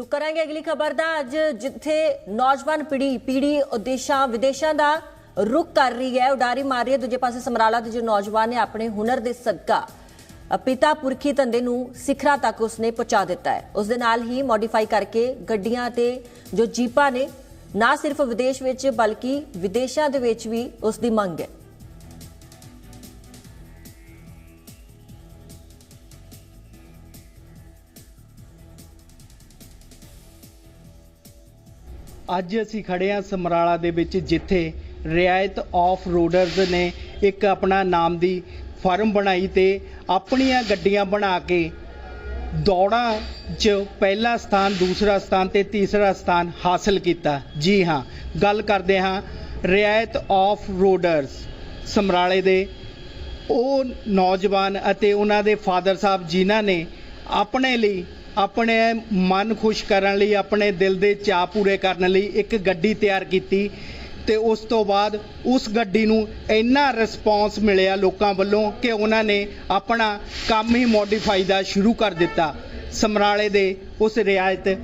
ਰੁਕ ਕਰਾਂਗੇ ਅਗਲੀ ਖਬਰ ਦਾ। ਅੱਜ ਜਿੱਥੇ ਨੌਜਵਾਨ ਪੀੜ੍ਹੀ ਪੀੜ੍ਹੀ ਉਦੇਸ਼ਾਂ ਵਿਦੇਸ਼ਾਂ ਦਾ ਰੁਕ ਕਰ ਰਹੀ ਹੈ, ਉਡਾਰੀ ਮਾਰ ਰਹੀ ਹੈ, ਦੂਜੇ ਪਾਸੇ ਸਮਰਾਲਾ ਦੇ ਜੋ ਨੌਜਵਾਨ ਨੇ ਆਪਣੇ ਹੁਨਰ ਦੇ ਸਦਕਾ ਪਿਤਾ ਪੁਰਖੀ ਧੰਦੇ ਨੂੰ ਸਿਖਰਾਂ ਤੱਕ ਉਸਨੇ ਪਹੁੰਚਾ ਦਿੱਤਾ ਹੈ। ਉਸ ਦੇ ਨਾਲ ਹੀ ਮੋਡੀਫਾਈ ਕਰਕੇ ਗੱਡੀਆਂ ਤੇ ਜੋ ਜੀਪਾਂ ਨੇ, ਨਾ ਸਿਰਫ ਵਿਦੇਸ਼ ਵਿੱਚ ਬਲਕਿ ਵਿਦੇਸ਼ਾਂ ਦੇ ਵਿੱਚ ਵੀ ਉਸ ਦੀ ਮੰਗ ਹੈ। ਅੱਜ ਅਸੀਂ ਖੜੇ ਹਾਂ ਸਮਰਾਲਾ ਦੇ ਵਿੱਚ, ਜਿੱਥੇ ਰਿਆਇਤ ਆਫ ਰੋਡਰਸ ਨੇ ਇੱਕ ਆਪਣਾ ਨਾਮ ਦੀ ਫਰਮ ਬਣਾਈ ਤੇ ਆਪਣੀਆਂ ਗੱਡੀਆਂ ਬਣਾ ਕੇ ਦੌੜਾਂ 'ਚ ਪਹਿਲਾ ਸਥਾਨ, ਦੂਸਰਾ ਸਥਾਨ ਤੇ ਤੀਸਰਾ ਸਥਾਨ ਹਾਸਲ ਕੀਤਾ। ਜੀ ਹਾਂ, ਗੱਲ ਕਰਦੇ ਹਾਂ ਰਿਆਇਤ ਆਫ ਰੋਡਰਸ ਸਮਰਾਲੇ ਦੇ। ਉਹ ਨੌਜਵਾਨ ਅਤੇ ਉਹਨਾਂ ਦੇ ਫਾਦਰ ਸਾਹਿਬ ਜਿਨ੍ਹਾਂ ਨੇ ਆਪਣੇ ਲਈ ਆਪਣੇ ਮਨ ਖੁਸ਼ ਕਰਨ ਲਈ ਆਪਣੇ ਦਿਲ ਦੇ ਚਾਅ ਪੂਰੇ ਕਰਨ ਲਈ ਇੱਕ ਗੱਡੀ ਤਿਆਰ ਕੀਤੀ ਤੇ ਉਸ ਤੋਂ ਬਾਅਦ ਉਸ ਗੱਡੀ ਨੂੰ ਇੰਨਾ ਰਿਸਪੌਂਸ ਮਿਲਿਆ ਲੋਕਾਂ ਵੱਲੋਂ ਕਿ ਉਹਨਾਂ ਨੇ ਆਪਣਾ ਕੰਮ ਹੀ ਮੋਡੀਫਾਈ ਦਾ ਸ਼ੁਰੂ ਕਰ ਦਿੱਤਾ। ਸਮਰਾਲੇ ਦੇ ਉਸ ਰਿਆਇਤ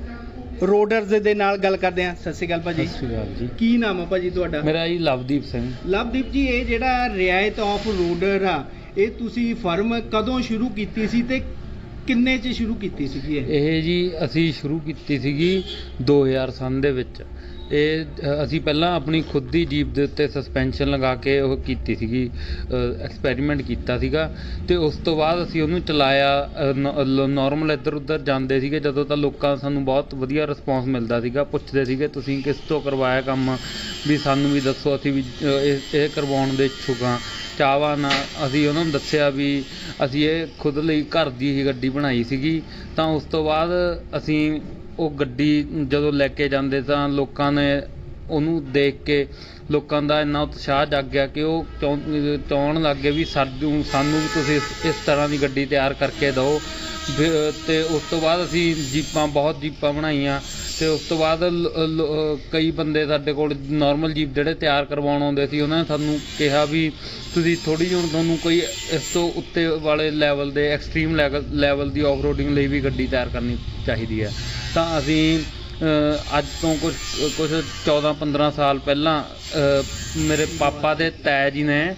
ਰੋਡਰਸ ਦੇ ਨਾਲ ਗੱਲ ਕਰਦੇ ਹਾਂ। ਸਤਿ ਸ਼੍ਰੀ ਅਕਾਲ ਭਾਜੀ। ਸਤਿ ਸ਼੍ਰੀ ਅਕਾਲ ਜੀ। ਕੀ ਨਾਮ ਹੈ ਭਾਜੀ ਤੁਹਾਡਾ? ਮੇਰਾ ਜੀ ਲਵਦੀਪ ਸਿੰਘ। ਲਵਦੀਪ ਜੀ ਇਹ ਜਿਹੜਾ ਰਿਆਇਤ ਆਫ ਰੋਡਰ ਆ ਇਹ ਤੁਸੀਂ ਫਰਮ ਕਦੋਂ ਸ਼ੁਰੂ ਕੀਤੀ ਸੀ ਤੇ ਕਿੰਨੇ ਚ ਸ਼ੁਰੂ ਕੀਤੀ ਸੀਗੀ ਇਹ? ਇਹ ਜੀ ਅਸੀਂ ਸ਼ੁਰੂ ਕੀਤੀ ਸੀਗੀ 2000 ਸੰਨ ਦੇ ਵਿੱਚ। ਇਹ ਅਸੀਂ ਪਹਿਲਾਂ ਆਪਣੀ ਖੁਦ ਦੀ ਜੀਪ ਦੇ ਉੱਤੇ ਸਸਪੈਂਸ਼ਨ ਲਗਾ ਕੇ ਉਹ ਕੀਤੀ ਸੀਗੀ ਐਕਸਪੈਰੀਮੈਂਟ ਕੀਤਾ ਸੀਗਾ ਤੇ ਉਸ ਤੋਂ ਬਾਅਦ ਅਸੀਂ ਉਹਨੂੰ ਚਲਾਇਆ ਨਾਰਮਲ ਇੱਧਰ ਉੱਧਰ ਜਾਂਦੇ ਸੀਗੇ। ਜਦੋਂ ਤਾਂ ਲੋਕਾਂ ਸਾਨੂੰ ਬਹੁਤ ਵਧੀਆ ਰਿਸਪੌਂਸ ਮਿਲਦਾ ਸੀਗਾ, ਪੁੱਛਦੇ ਸੀਗੇ, ਤੁਸੀਂ ਕਿਸ ਤੋਂ ਕਰਵਾਇਆ ਕੰਮ? ਵੀ ਸਾਨੂੰ ਵੀ ਦੱਸੋ, ਅਸੀਂ ਵੀ ਇਹ ਇਹ ਕਰਵਾਉਣ ਦੇ ਇੱਛੁਕ ਹਾਂ। ਚਾਹਵਾਨ ਨਾਲ ਅਸੀਂ ਉਹਨਾਂ ਨੂੰ ਦੱਸਿਆ ਵੀ ਅਸੀਂ ਇਹ ਖੁਦ ਲਈ ਘਰ ਦੀ ਹੀ ਗੱਡੀ ਬਣਾਈ ਸੀਗੀ, ਤਾਂ ਉਸ ਤੋਂ ਬਾਅਦ ਅਸੀਂ ਉਹ ਗੱਡੀ ਜਦੋਂ ਲੈ ਕੇ ਜਾਂਦੇ ਤਾਂ ਲੋਕਾਂ ਨੇ ਉਹਨੂੰ ਦੇਖ ਕੇ ਲੋਕਾਂ ਦਾ ਇੰਨਾ ਉਤਸ਼ਾਹ ਜਾਗ ਗਿਆ ਕਿ ਉਹ ਚਾਹੁੰ- ਚਾਹੁਣ ਲੱਗ ਗਏ ਵੀ ਸਾਨੂੰ ਸਾਨੂੰ ਵੀ ਤੁਸੀਂ ਇਸ- ਤਰ੍ਹਾਂ ਦੀ ਗੱਡੀ ਤਿਆਰ ਕਰਕੇ ਦਿਓ। ਤੇ ਉਸ ਤੋਂ ਬਾਅਦ ਅਸੀਂ ਜੀਪਾਂ, ਬਹੁਤ ਜੀਪਾਂ ਬਣਾਈਆਂ। ਤੇ ਉਸ ਤੋਂ ਬਾਅਦ ਲ- ਲ- ਕਈ ਬੰਦੇ ਸਾਡੇ ਕੋਲ ਨਾਰਮਲ ਜੀਪ ਜਿਹੜੇ ਤਿਆਰ ਕਰਵਾਉਣ ਆਉਂਦੇ ਸੀ, ਉਹਨਾਂ ਨੇ ਸਾਨੂੰ ਕਿਹਾ ਵੀ ਤੁਸੀਂ ਥੋੜੀ ਜਿਹੀ ਹੁਣ ਤੁਹਾਨੂੰ ਕੋਈ ਇਸ ਤੋਂ ਉੱਤੇ ਵਾਲੇ ਲੈਵਲ ਦੇ ਐਕਸਟ੍ਰੀਮ ਲੈਵਲ ਦੀ ਆਫਰੋਡਿੰਗ ਲਈ ਵੀ ਗੱਡੀ ਤਿਆਰ ਕਰਨੀ ਚਾਹੀਦੀ ਹੈ। ਤਾਂ ਅਸੀਂ ਅੱਜ ਤੋਂ ਕੁਝ ਕੁਝ 14 15 ਸਾਲ ਪਹਿਲਾਂ ਮੇਰੇ ਪਾਪਾ ਦੇ ਤੈ ਜੀ ਨੇ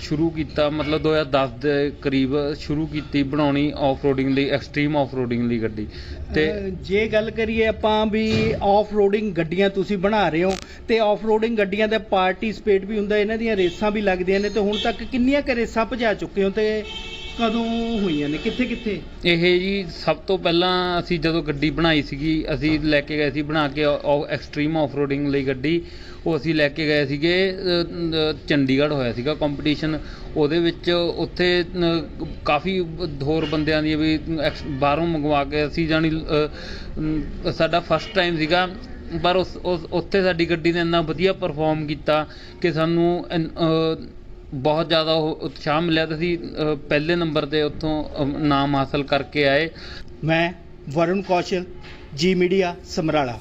ਸ਼ੁਰੂ ਕੀਤਾ, ਮਤਲਬ 2010 ਦੇ ਕਰੀਬ ਸ਼ੁਰੂ ਕੀਤੀ ਬਣਾਉਣੀ ਆਫਰੋਡਿੰਗ ਲਈ ਐਕਸਟ੍ਰੀਮ ਆਫਰੋਡਿੰਗ ਲਈ ਗੱਡੀ। ਤੇ ਜੇ ਗੱਲ ਕਰੀਏ ਆਪਾਂ ਵੀ ਆਫ ਰੋਡਿੰਗ ਗੱਡੀਆਂ ਤੁਸੀਂ ਬਣਾ ਰਹੇ ਹੋ, ਤੇ ਆਫ ਰੋਡਿੰਗ ਗੱਡੀਆਂ ਦਾ ਪਾਰਟਿਸਿਪੇਟ ਵੀ ਹੁੰਦਾ, ਇਹਨਾਂ ਦੀਆਂ ਰੇਸਾਂ ਵੀ ਲੱਗਦੀਆਂ ਨੇ, ਤੇ ਹੁਣ ਤੱਕ ਕਿੰਨੀਆਂ ਕੁ ਰੇਸਾਂ ਭਜਾ ਚੁੱਕੇ ਹੋ? ਤੇ ਕਦੋਂ ਹੋਈਆਂ ਨੇ? ਕਿੱਥੇ ਕਿੱਥੇ? ਇਹ ਜੀ ਸਭ ਤੋਂ ਪਹਿਲਾਂ ਅਸੀਂ ਜਦੋਂ ਗੱਡੀ ਬਣਾਈ ਸੀਗੀ, ਅਸੀਂ ਲੈ ਕੇ ਗਏ ਸੀ ਬਣਾ ਕੇ ਐਕਸਟ੍ਰੀਮ ਆਫਰੋਡਿੰਗ ਲਈ ਗੱਡੀ। ਉਹ ਅਸੀਂ ਲੈ ਕੇ ਗਏ ਸੀਗੇ ਚੰਡੀਗੜ੍ਹ ਹੋਇਆ ਸੀਗਾ ਕੰਪੀਟੀਸ਼ਨ ਉਹਦੇ ਵਿੱਚ ਉੱਥੇ ਕਾਫੀ ਹੋਰ ਬੰਦਿਆਂ ਦੀ ਵੀ ਐਕਸ- ਬਾਹਰੋਂ ਮੰਗਵਾ ਕੇ ਅਸੀਂ ਜਾਣੀ ਸਾਡਾ ਫਸਟ ਟਾਈਮ ਸੀਗਾ। ਪਰ ਉਸ ਉੱਥੇ ਸਾਡੀ ਗੱਡੀ ਨੇ ਇੰਨਾ ਵਧੀਆ ਪਰਫਾਰਮ ਕੀਤਾ ਕਿ ਸਾਨੂੰ ਇਨ- ਬਹੁਤ ਜ਼ਿਆਦਾ ਉਹ ਉਤਸ਼ਾਹ ਮਿਲਿਆ ਤੇ ਅਸੀਂ ਅ, ਪਹਿਲੇ ਨੰਬਰ ਤੇ ਉੱਥੋਂ ਅ, ਨਾਮ ਹਾਸਲ ਕਰਕੇ ਆਏ। ਮੈਂ ਵਰੁਣ ਕੌਸ਼ਲ ਜੀ ਮੀਡੀਆ ਸਮਰਾਲਾ।